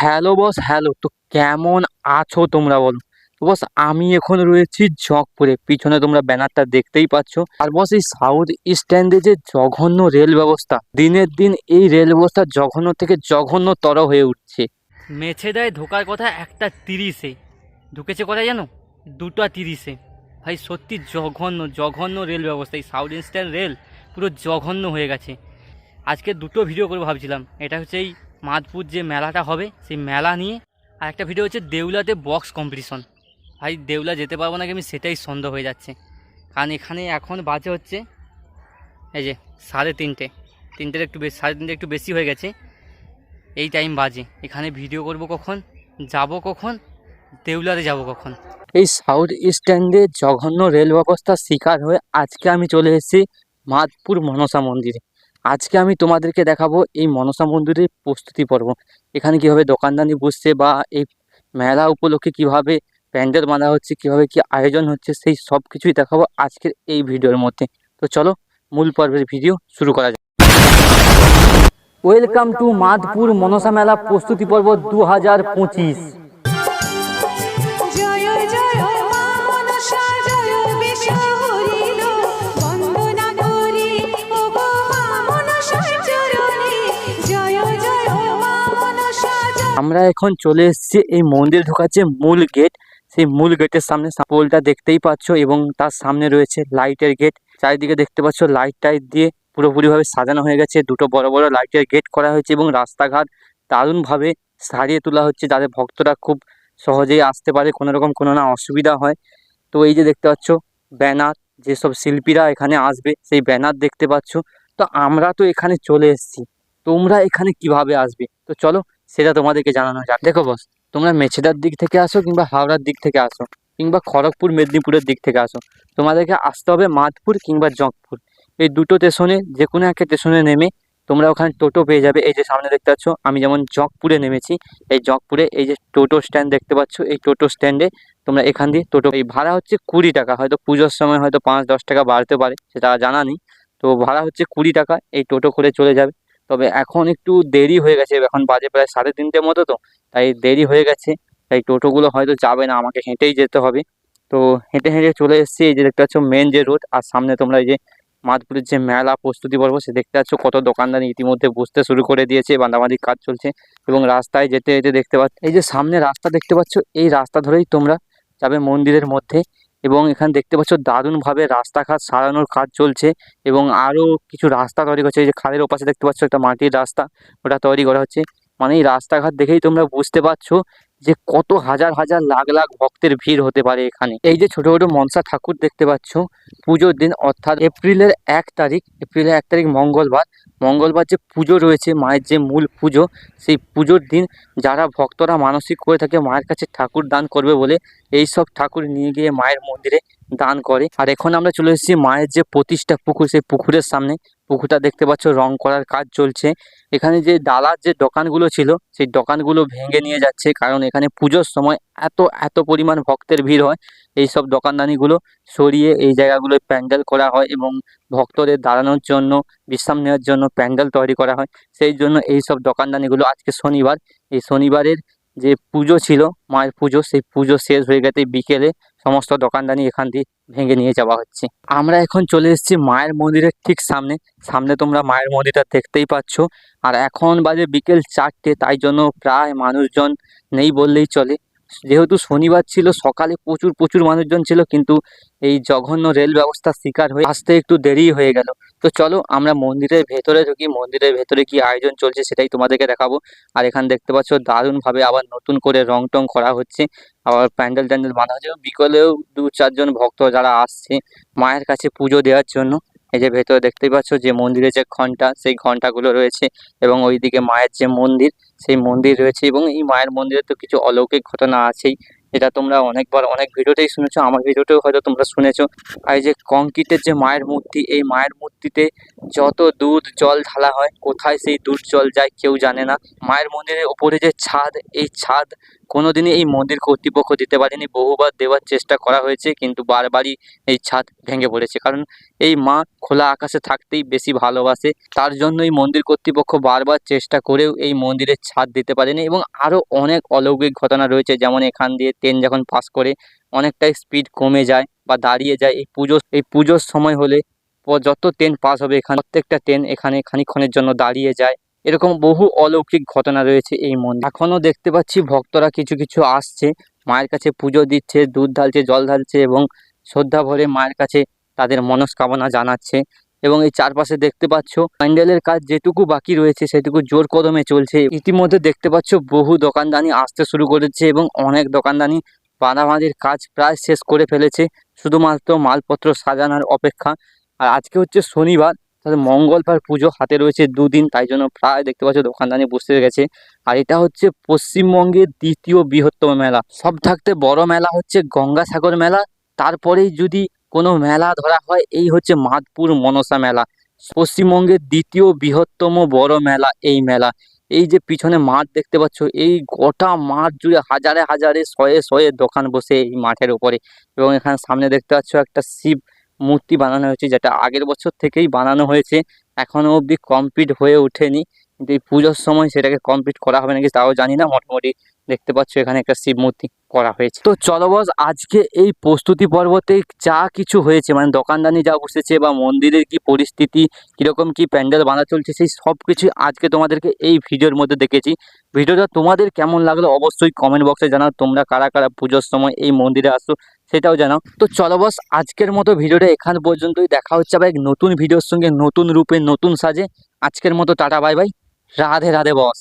Hello boss, hello. তো কেমন আছো তোমরা বলো? তো বস, আমি এখন রয়েছি জগপুরে। পিছনে তোমরা ব্যানারটা দেখতেই পাচ্ছ। আর বস, এই সাউথ স্ট্যান্ডে যে জঘন্য রেল ব্যবস্থা, দিনের দিন এই রেল ব্যবস্থা জঘন্য থেকে জঘন্যতর হয়ে উঠছে। মেছেদায় ঢোকার কথা একটা তিরিশে। ঢুকেছে কোথায় জানো? দুটো তিরিশে। ভাই, সত্যি জঘন্য জঘন্য রেল ব্যবস্থা। এই সাউথ ইস্টার্ন রেল পুরো জঘন্য হয়ে গেছে। আজকে দুটো ভিডিও করে ভাবছিলাম। এটা হচ্ছে এই মাধপুর যে মেলাটা হবে, সেই মেলা নিয়ে আর একটা ভিডিও হচ্ছে দেউলাতে বক্স কম্পিটিশন ভাই, দেউলা যেতে পারব নাকি আমি সেটাই সন্দেহ হয়ে যাচ্ছে। কারণ এখানে এখন বাজে হচ্ছে, এই যে সাড়ে তিনটে। তিনটের একটু বেশি, সাড়ে তিনটে একটু বেশি হয়ে গেছে। এই টাইম বাজে। এখানে ভিডিও করব কখন? যাব কখন? দেউলাতে যাব কখন? এই সাউথ স্ট্যান্ডে জঘন্য রেল ব্যবস্থার শিকার হয়ে আজকে আমি চলে এসেছি মাধপুর মনসা মন্দিরে। আজকে আমি তোমাদেরকে দেখাবো এই মনসা মন্দিরের প্রস্তুতি পর্ব। এখানে কীভাবে দোকানদানি বসছে বা এই মেলা উপলক্ষে কীভাবে প্যান্ডেল বাঁধা হচ্ছে কীভাবে কি আয়োজন হচ্ছে সেই সব কিছুই দেখাবো আজকের এই ভিডিওর মধ্যে। তো চলো মূল পর্বের ভিডিও শুরু করা যাক। ওয়েলকাম টু মাধপুর মনসা মেলা প্রস্তুতি পর্ব দু হাজার পঁচিশ। আমরা এখন চলে এসেছি এই মন্দির ঢোকার যে মূল গেট। সেই মূল গেটের সামনে পোলটা দেখতেই পাচ্ছ এবং তার সামনে রয়েছে লাইটের গেট। চারিদিকে দেখতে পাচ্ছ লাইট টাইট দিয়ে পুরোপুরিভাবে সাজানো হয়ে গেছে। দুটো বড় বড় লাইটের গেট করা হয়েছে এবং রাস্তাঘাট দারুণভাবে সারিয়ে তোলা হচ্ছে যাতে ভক্তরা খুব সহজেই আসতে পারে, কোনো রকম কোনো না অসুবিধা হয়। তো এই যে দেখতে পাচ্ছ ব্যানার, যেসব শিল্পীরা এখানে আসবে সেই ব্যানার দেখতে পাচ্ছ। তো আমরা তো এখানে চলে এসেছি। তোমরা এখানে কীভাবে আসবে? তো চলো সেটা তোমাদেরকে জানানো যাক। দেখো বস তোমরা মেছেদার দিক থেকে আসো কিংবা হাওড়ার দিক থেকে আসো কিংবা খড়গপুর, মেদিনীপুরের দিক থেকে আসো। তোমাদেরকে আসতে হবে মাধপুর কিংবা জগপুর এই দুটো স্টেশনে যে কোনো একটা স্টেশনে নেমে তোমরা ওখানে টোটো পেয়ে যাবে। এই যে সামনে দেখতে পাচ্ছ, আমি যেমন জগপুরে নেমেছি, এই জগপুরে এই যে টোটো স্ট্যান্ড দেখতে পাচ্ছ, এই টোটো স্ট্যান্ডে তোমরা এখান দিয়ে টোটো, এই ভাড়া হচ্ছে কুড়ি টাকা। হয়তো পুজোর সময় হয়তো পাঁচ, দশ টাকা বাড়তে পারে, সেটা জানা নেই। তো ভাড়া হচ্ছে কুড়ি টাকা, এই টোটো করে চলে যাবে। তবে এখন একটু দেরি হয়ে গেছে, এখন বাজে প্রায় সাড়ে তিনটে মতো তো, তাই দেরি হয়ে গেছে, তাই টোটোগুলো হয়তো যাবে না, আমাকে হেঁটেই যেতে হবে। তো হেঁটে হেঁটে চলে এসেছি, এই যে দেখতে পাচ্ছ মেন যে রোড আর সামনে তোমরা এই যে মাধপুরের যে মেলা প্রস্তুতি পর্ব, সে দেখতে পাচ্ছ কত দোকানদারি ইতিমধ্যে বসতে শুরু করে দিয়েছে বাঁধাবাঁধি কাজ চলছে, এবং রাস্তায় যেতে যেতে দেখতে পাচ্ছ, এই যে সামনে রাস্তা দেখতে পাচ্ছ, এই রাস্তা ধরেই তোমরা যাবে মন্দিরের মধ্যে এবং এখানে দেখতে পাচ্ছ দারুণভাবে রাস্তাঘাট সারানোর কাজ চলছে এবং আরও কিছু রাস্তা তৈরি করছে। এই যে খালের ওপাশে দেখতে পাচ্ছ একটা মাটির রাস্তা, ওটা তৈরি করা হচ্ছে। মানে এই রাস্তাঘাট দেখেই তোমরা বুঝতে পারছ যে কত হাজার হাজার লাখ লাখ ভক্তের ভিড় হতে পারে এখানে। এই যে ছোট ছোট মনসা ঠাকুর দেখতে পাচ্ছ, পুজোর দিন অর্থাৎ এপ্রিলের এক তারিখ, এপ্রিলের এক তারিখ মঙ্গলবার মঙ্গলবার যে পুজো রয়েছে, মায়ের যে মূল পুজো, সেই পুজোর দিন যারা ভক্তরা মানসিক করে থাকে, মায়ের কাছে ঠাকুর দান করবে বলে এই সব ঠাকুর নিয়ে গিয়ে মায়ের মন্দিরে দান করে। আর এখন আমরা চলে এসেছি মায়ের যে প্রতিষ্ঠা পুকুর, সেই পুকুরের সামনে। পুকুরটা দেখতে পাচ্ছ, রং করার কাজ চলছে। এখানে যে ডালার যে দোকানগুলো ছিল, সেই দোকানগুলো ভেঙে নিয়ে যাচ্ছে, কারণ এখানে পুজোর সময় এত এত পরিমাণ ভক্তের ভিড় হয়। এই সব দোকানদানিগুলো সরিয়ে এই জায়গাগুলোয় প্যান্ডেল করা হয় এবং ভক্তদের দাঁড়ানোর জন্য, বিশ্রাম নেওয়ার জন্য প্যান্ডেল তৈরি করা হয়। সেই জন্য এই সব দোকানদানিগুলো আজকে শনিবার। এই শনিবারের যে পুজো ছিল, মায়ের পুজো, সেই পুজো শেষ হয়ে গেছে বিকেলে সমস্ত দোকানদানি এখান দিয়ে ভেঙে নিয়ে যাওয়া হচ্ছে। আমরা এখন চলে এসেছি মায়ের মন্দিরের ঠিক সামনে। সামনে তোমরা মায়ের মন্দিরটা দেখতেই পাচ্ছ। আর এখন বাজে বিকেল চারটে, তাই জন্য প্রায় মানুষজন নেই বললেই চলে। যেহেতু শনিবার ছিল, সকালে প্রচুর প্রচুর মানুষজন ছিল, কিন্তু এই জঘন্য রেল ব্যবস্থার শিকার হয়ে আসতে একটু দেরি হয়ে গেল। তো চলো, আমরা মন্দিরের ভেতরে ঢুকি। মন্দিরের ভেতরে কি আয়োজন চলছে সেটাই তোমাদেরকে দেখাবো। আর এখানে দেখতে পাচ্ছ, দারুণভাবে আবার নতুন করে রং টং করা হচ্ছে। আবার প্যান্ডেল ট্যান্ডেল বাঁধা হচ্ছে বিকলেও দু চারজন ভক্ত যারা আসছে মায়ের কাছে পুজো দেওয়ার জন্য। এই যে ভেতরে দেখতেই পাচ্ছ যে মন্দিরে যে ঘণ্টা, সেই ঘন্টাগুলো রয়েছে এবং ওইদিকে মায়ের যে মন্দির, সেই মন্দির রয়েছে এবং এই মায়ের মন্দিরে তো কিছু অলৌকিক ঘটনা আছেই। যেটা তোমরা অনেকবার অনেক ভিডিওতেই শুনেছো, আমার ভিডিওতেও হয়তো তোমরা শুনেছো। আর এই যে কংক্রিটের যে মায়ের মূর্তি, এই মায়ের মূর্তিতে যত দুধ জল ঢালা হয়, কোথায় সেই দুধ জল যায় কেউ জানে না। মায়ের মন্দিরের ওপরে যে ছাদ, এই ছাদ কোনোদিনই এই মন্দির কর্তৃপক্ষ দিতে পারেনি। বহুবার দেওয়ার চেষ্টা করা হয়েছে, কিন্তু বারবারই এই ছাদ ভেঙে পড়েছে। কারণ এই মা খোলা আকাশে থাকতেই বেশি ভালোবাসে। তার জন্য এই মন্দির কর্তৃপক্ষ বারবার চেষ্টা করেও এই মন্দিরের ছাদ দিতে পারেনি এবং আরও অনেক অলৌকিক ঘটনা রয়েছে। যেমন এখান দিয়ে ট্রেন যখন পাস করে অনেকটাই স্পিড কমে যায় বা দাঁড়িয়ে যায়। এই পুজো এই পুজোর সময় হলে যত ট্রেন পাস হবে এখানে, প্রত্যেকটা ট্রেন এখানে খানিকক্ষণের জন্য দাঁড়িয়ে যায়। এরকম বহু অলৌকিক ঘটনা রয়েছে এই মন্দির। এখনও দেখতে পাচ্ছি ভক্তরা কিছু কিছু আসছে, মায়ের কাছে পুজো দিচ্ছে, দুধ ঢালছে, জল ঢালছে এবং শ্রদ্ধা ভরে মায়ের কাছে তাদের মনস্কামনা জানাচ্ছে এবং এই চারপাশে দেখতে পাচ্ছ প্যান্ডেলের কাজ যেটুকু বাকি রয়েছে সেটুকু জোর কদমে চলছে। ইতিমধ্যে দেখতে পাচ্ছ বহু দোকানদানি আসতে শুরু করেছে এবং অনেক দোকানদানি বাঁধাবাঁধির কাজ প্রায় শেষ করে ফেলেছে। শুধুমাত্র মালপত্র সাজানোর অপেক্ষা। আর আজকে হচ্ছে শনিবার তাহলে মঙ্গলবার পুজো হাতে রয়েছে দুদিন, তাই জন্য প্রায় দেখতে পাচ্ছ দোকানদানি বসে গেছে। আর এটা হচ্ছে পশ্চিমবঙ্গের দ্বিতীয় বৃহত্তম মেলা। সব থাকতে বড় মেলা হচ্ছে গঙ্গাসাগর মেলা। তারপরেই যদি কোনো মেলা ধরা হয়, এই হচ্ছে মাধপুর মনসা মেলা। পশ্চিমবঙ্গের দ্বিতীয় বৃহত্তম বড় মেলা এই মেলা। এই যে পিছনে মাঠ দেখতে পাচ্ছ, এই গোটা মাঠ জুড়ে হাজারে হাজারে শয়ে শয়ে দোকান বসে এই মাঠের উপরে। এবং এখানে সামনে দেখতে পাচ্ছ একটা শিব মূর্তি বানানো হয়েছে যেটা আগের বছর থেকেই বানানো হয়েছে। এখনও অবধি কমপ্লিট হয়ে ওঠেনি। কিন্তু এই পুজোর সময় সেটাকে কমপ্লিট করা হবে নাকি তাও জানি না। মোটামুটি দেখতে পাচ্ছ এখানে একটা শিব মূর্তি করা হয়েছে। তো চলো বস, আজকে এই প্রস্তুতি পর্বতে যা কিছু হয়েছে মানে দোকানদানি যা বসেছে বা মন্দিরের কি পরিস্থিতি, কীরকম কি প্যান্ডেল বাঁধা চলছে, সেই সব কিছুই আজকে তোমাদেরকে এই ভিডিওর মধ্যে দেখেছি। ভিডিওটা তোমাদের কেমন লাগল অবশ্যই কমেন্ট বক্সে জানাও, তোমরা কারা কারা পুজোর সময় এই মন্দিরে আসো সেটাও জানাও। তো চলো বস, আজকের মতো ভিডিওটা এখান পর্যন্তই। দেখা হচ্ছে আবার এক নতুন ভিডিওর সঙ্গে নতুন রূপে, নতুন সাজে। আজকের মতো tata bye bye Radhe Radhe boss.